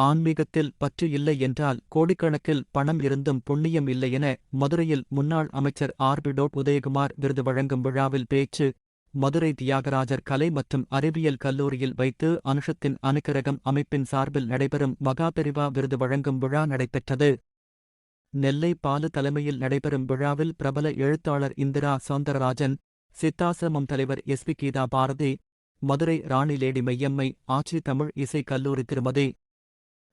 ஆன்மீகத்தில் பற்று இல்லை என்றால் கோடிக்கணக்கில் பணம் இருந்தும் புண்ணியம் இல்லை என மதுரையில் முன்னாள் அமைச்சர் ஆர்பிடோட் உதயகுமார் விருது வழங்கும் விழாவில் பேச்சு மதுரை தியாகராஜர் கலை மற்றும் அறிவியல் கல்லூரியில் வைத்து அனுஷத்தின் அனுக்கிரகம் அமைப்பின் சார்பில் நடைபெறும் மகாபெரிவா விருது வழங்கும் விழா நடைபெற்றது. நெல்லை பாலு தலைமையில் நடைபெறும் விழாவில் பிரபல எழுத்தாளர் இந்திரா சௌந்தரராஜன் சித்தாசிரமம் தலைவர் S P Geetha Bharathi Madurai Rani lady Meyyammai ஆட்சி தமிழ் இசைக் கல்லூரி திருமதி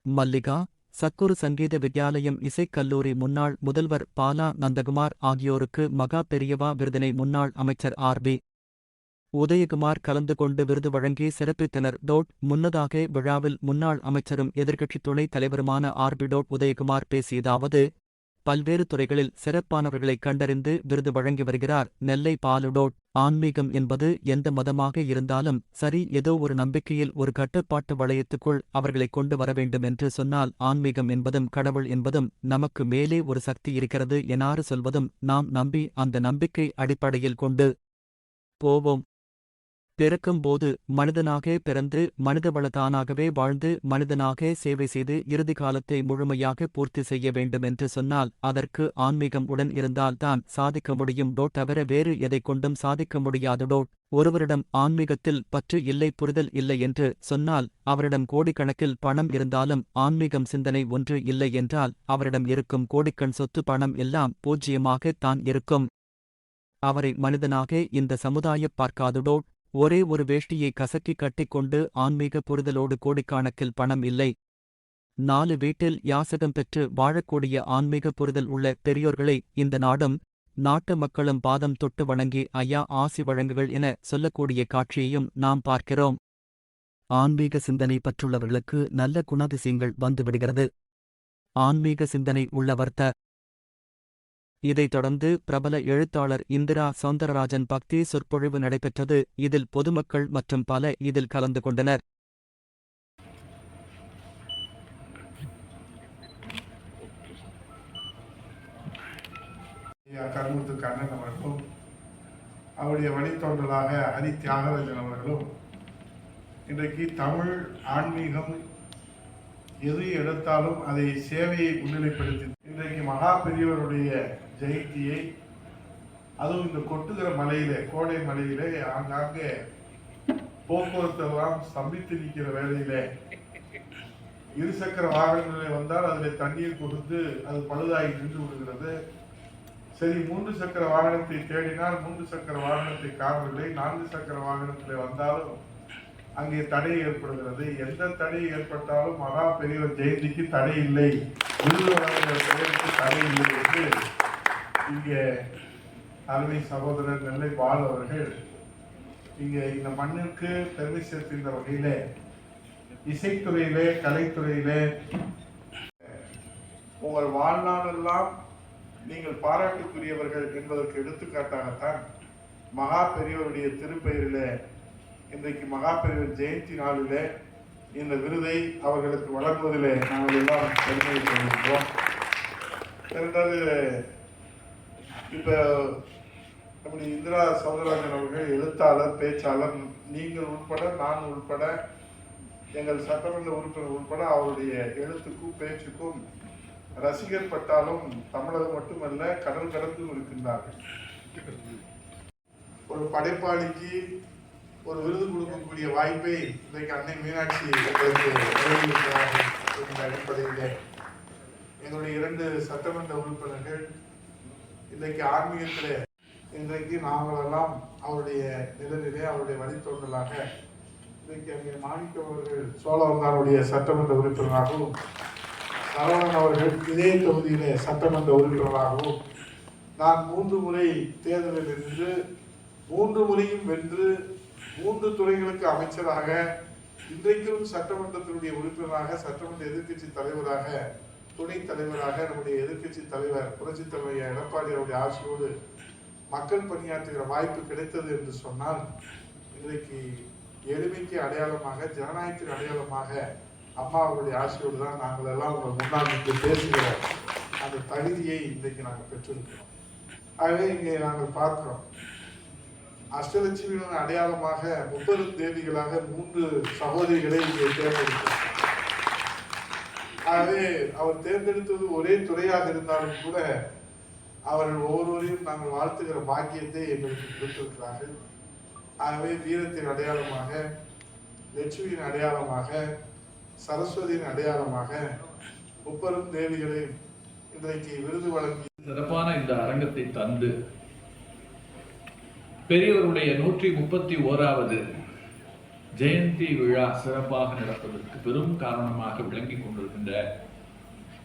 மல்லிகா சத்குரு சங்கீத வித்யாலயம் இசைக்கல்லூரி முன்னாள் முதல்வர் பாலா நந்தகுமார் ஆகியோருக்கு மகா பெரியவா விருதினை முன்னாள் அமைச்சர் ஆர் பி. உதயகுமார் கலந்து கொண்டு விருது வழங்கி சிறப்பித்தனர். டோட் முன்னதாக விழாவில் முன்னாள் அமைச்சரும் எதிர்க்கட்சி துணைத் தலைவருமான ஆர் பி. டோட் உதயகுமார் பேசியதாவது பல்வேறு துறைகளில் சிறப்பானவர்களைக் கண்டறிந்து விருது வழங்கி வருகிறார் நெல்லை பாலுடோட் ஆன்மீகம் என்பது எந்த மதமாக இருந்தாலும் சரி ஏதோ ஒரு நம்பிக்கையில் ஒரு கட்டுப்பாட்டு வளையத்துக்குள் அவர்களை கொண்டு வர வேண்டும் என்று சொன்னால் ஆன்மீகம் என்பதும் கடவுள் என்பதும் நமக்கு மேலே ஒரு சக்தி இருக்கிறது எனாறு சொல்வதும் நாம் நம்பி அந்த நம்பிக்கை அடிப்படையில் கொண்டு போவோம். பிறக்கும்போது மனிதனாக பிறந்து மனிதவளதானாகவே வாழ்ந்து மனிதனாக சேவை செய்து இறுதி காலத்தை முழுமையாக பூர்த்தி செய்ய வேண்டும் என்று சொன்னால் அதற்கு ஆன்மீகம் உடன் இருந்தால்தான் சாதிக்க முடியும். டோட் தவிர வேறு எதை கொண்டும் சாதிக்க முடியாது. டோட் ஒருவரிடம் ஆன்மீகத்தில் பற்று இல்லை புரிதல் இல்லை என்று சொன்னால் அவரிடம் கோடிக்கணக்கில் பணம் இருந்தாலும் ஆன்மீகம் சிந்தனை ஒன்று இல்லை என்றால் அவரிடம் இருக்கும் கோடிக்கண் சொத்து பணம் எல்லாம் பூஜ்ஜியமாகத் தான் இருக்கும். அவரை மனிதனாக இந்த சமுதாயப் பார்க்காதுடோ ஒரே ஒரு வேஷ்டியை கசக்கி கட்டிக்கொண்டு ஆன்மீக புரிதலோடு கோடிக்கணக்கில் பணம் இல்லை. நாலு வீட்டில் யாசகம் பெற்று வாழக்கூடிய ஆன்மீக புரிதல் உள்ள பெரியோர்களை இந்த நாடும் நாட்டு மக்களும் பாதம் தொட்டு வணங்கி ஐயா ஆசி வழங்குகள் என சொல்லக்கூடிய காட்சியையும் நாம் பார்க்கிறோம். ஆன்மீக சிந்தனை பற்றுள்ளவர்களுக்கு நல்ல குணாதிசயங்கள் வந்துவிடுகிறது ஆன்மீக சிந்தனை உள்ளவர்த்த இதைத் தொடர்ந்து பிரபல எழுத்தாளர் இந்திரா சௌந்தரராஜன் பக்தி சொற்பொழிவு நடைபெற்றது. இதில் பொதுமக்கள் மற்றும் பல இதில் கலந்து கொண்டனர். கருமுத்து கண்ணன் அவர்களும் அவருடைய வழித்தோன்றலாக ஹரி தியாகராஜன் அவர்களும் இன்றைக்கு தமிழ் ஆன்மீகம் எது எடுத்தாலும் அதை சேவையை முன்னிலைப்படுத்தி இன்றைக்கு மகா பெரியவருடைய ஜெயந்தியை அதுவும் இந்த கொட்டுகிற மலையில கோடை மலையிலே ஆங்காங்கே போக்குவரத்து எல்லாம் ஸ்தம்பித்து நிற்கிற வேலையில இருசக்கர வாகனங்களில் வந்தால் அதில் தண்ணீர் கொடுத்து அது பழுதாகி நின்று விடுகிறது. சரி மூன்று சக்கர வாகனத்தை தேடினால் மூன்று சக்கர வாகனத்தை காணவில்லை. நான்கு சக்கர வாகனத்தில் வந்தாலும் அங்கே தடை ஏற்படுகிறது. எந்த தடை ஏற்பட்டாலும் மகா பெரியவர் ஜெயந்திக்கு தடை இல்லை. விருது வழங்குகிற தடை இல்லை என்று இங்கே அருமை சகோதரர் நெல்லை பால் அவர்கள் இங்கே இந்த மண்ணிற்கு பெருமை சேர்க்கின்ற வகையிலே இசைத்துறையிலே கலைத்துறையிலே உங்கள் வாழ்நாளெல்லாம் நீங்கள் பாராட்டுக்குரியவர்கள் என்பதற்கு எடுத்துக்காட்டாகத்தான் மகா பெரியவருடைய திருப்பெயரில் இன்றைக்கு மகா பெரியவர் ஜெயந்தி நாளிலே இந்த விருதை அவர்களுக்கு வழங்குவதில் நாங்கள் எல்லாம் பெருமை கொண்டிருக்கிறோம் இரண்டாவது இப்போ நம்முடைய இந்திரா சௌந்தரராஜன் அவர்கள் எழுத்தாளர் பேச்சாளர் நீங்கள் உட்பட நான் உட்பட எங்கள் சட்டமன்ற உறுப்பினர் உட்பட அவருடைய எழுத்துக்கும் பேச்சுக்கும் ரசிகர் பட்டாலும் தமிழகம் மட்டுமல்ல கடல் கடந்தும் இருக்கின்றார்கள். ஒரு படைப்பாளிக்கு ஒரு விருது கொடுக்கக்கூடிய வாய்ப்பை இன்றைக்கு அன்னை மீனாட்சி எங்களுக்கு வழங்கியிருக்கிறார்கள். அடிப்படையிலே எங்களுடைய இரண்டு சட்டமன்ற உறுப்பினர்கள் இன்றைக்கு ஆன்மீகத்திலே இன்றைக்கு நாங்களெல்லாம் அவருடைய நிழலிலே அவருடைய வழித்தோன்றலாக இன்றைக்கு அங்கே மாணிக்க அவர்கள் சோழவந்தாருடைய சட்டமன்ற உறுப்பினராகவும் சரவணன் அவர்கள் இதே தொகுதியிலே சட்டமன்ற உறுப்பினராகவும் நான் மூன்று முறை தேர்தலில் நின்று மூன்று முறையும் வென்று மூன்று துறைகளுக்கு அமைச்சராக இன்றைக்கும் சட்டமன்றத்தினுடைய உறுப்பினராக சட்டமன்ற எதிர்க்கட்சி தலைவராக துணைத் தலைவராக நம்முடைய எதிர்க்கட்சி தலைவர் புரட்சித் தலைவர் எடப்பாடி அவருடைய ஆட்சியோடு மக்கள் பணியாற்றுகிற வாய்ப்பு கிடைத்தது என்று சொன்னால் இன்றைக்கு எளிமைக்கு அடையாளமாக ஜனநாயகத்தின் அடையாளமாக அம்மா அவருடைய ஆசையோடு தான் நாங்கள் எல்லாம் உங்கள் முன்னால் நின்று பேசுகிற அந்த தகுதியை இன்றைக்கு நாங்கள் பெற்றிருக்கிறோம். ஆகவே இங்கே நாங்கள் பார்க்கிறோம். அஷ்டலட்சுமியின் அடையாளமாக முப்பது தேவிகளாக மூன்று சகோதரிகளை இங்கே தேர்ந்தெடுக்கிறோம். ஆகவே அவர் தேர்ந்தெடுத்தது ஒரே துறையாக இருந்தாலும் கூட அவர்கள் ஒவ்வொருவரையும் நாங்கள் வாழ்த்துகிற பாக்கியத்தை எங்களுக்கு கொடுத்திருக்கிறார்கள். ஆகவே வீரத்தின் அடையாளமாக லட்சுமியின் அடையாளமாக சரஸ்வதியின் அடையாளமாக முப்பெரும் தேவிகளை இன்றைக்கு விருது வழங்கி சிறப்பான இந்த அரங்கத்தை தந்து பெரியவருடைய நூற்றி முப்பத்தி ஓராவது ஜெயந்தி விழா சிறப்பாக நடப்பதற்கு பெரும் காரணமாக விளங்கிக் கொண்டிருக்கின்ற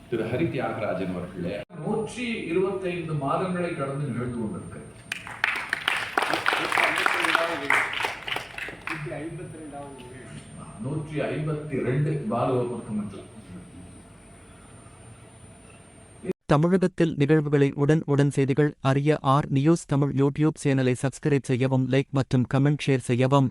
திரு ஹரி தியாகராஜன் அவர்களே நூற்றி இருபத்தைந்து மாதங்களை கடந்து நிகழ்ந்து கொண்டிருக்கிறது. நூற்றி ஐம்பத்தி ரெண்டு பாலுவை பொறுத்தமட்டில் தமிழகத்தில் நிகழ்வுகளை உடன் உடன் செய்திகள் அறிய ஆர் நியூஸ் தமிழ் யூடியூப் சேனலை சப்ஸ்கிரைப் செய்யவும் லைக் மற்றும் கமெண்ட் ஷேர் செய்யவும்.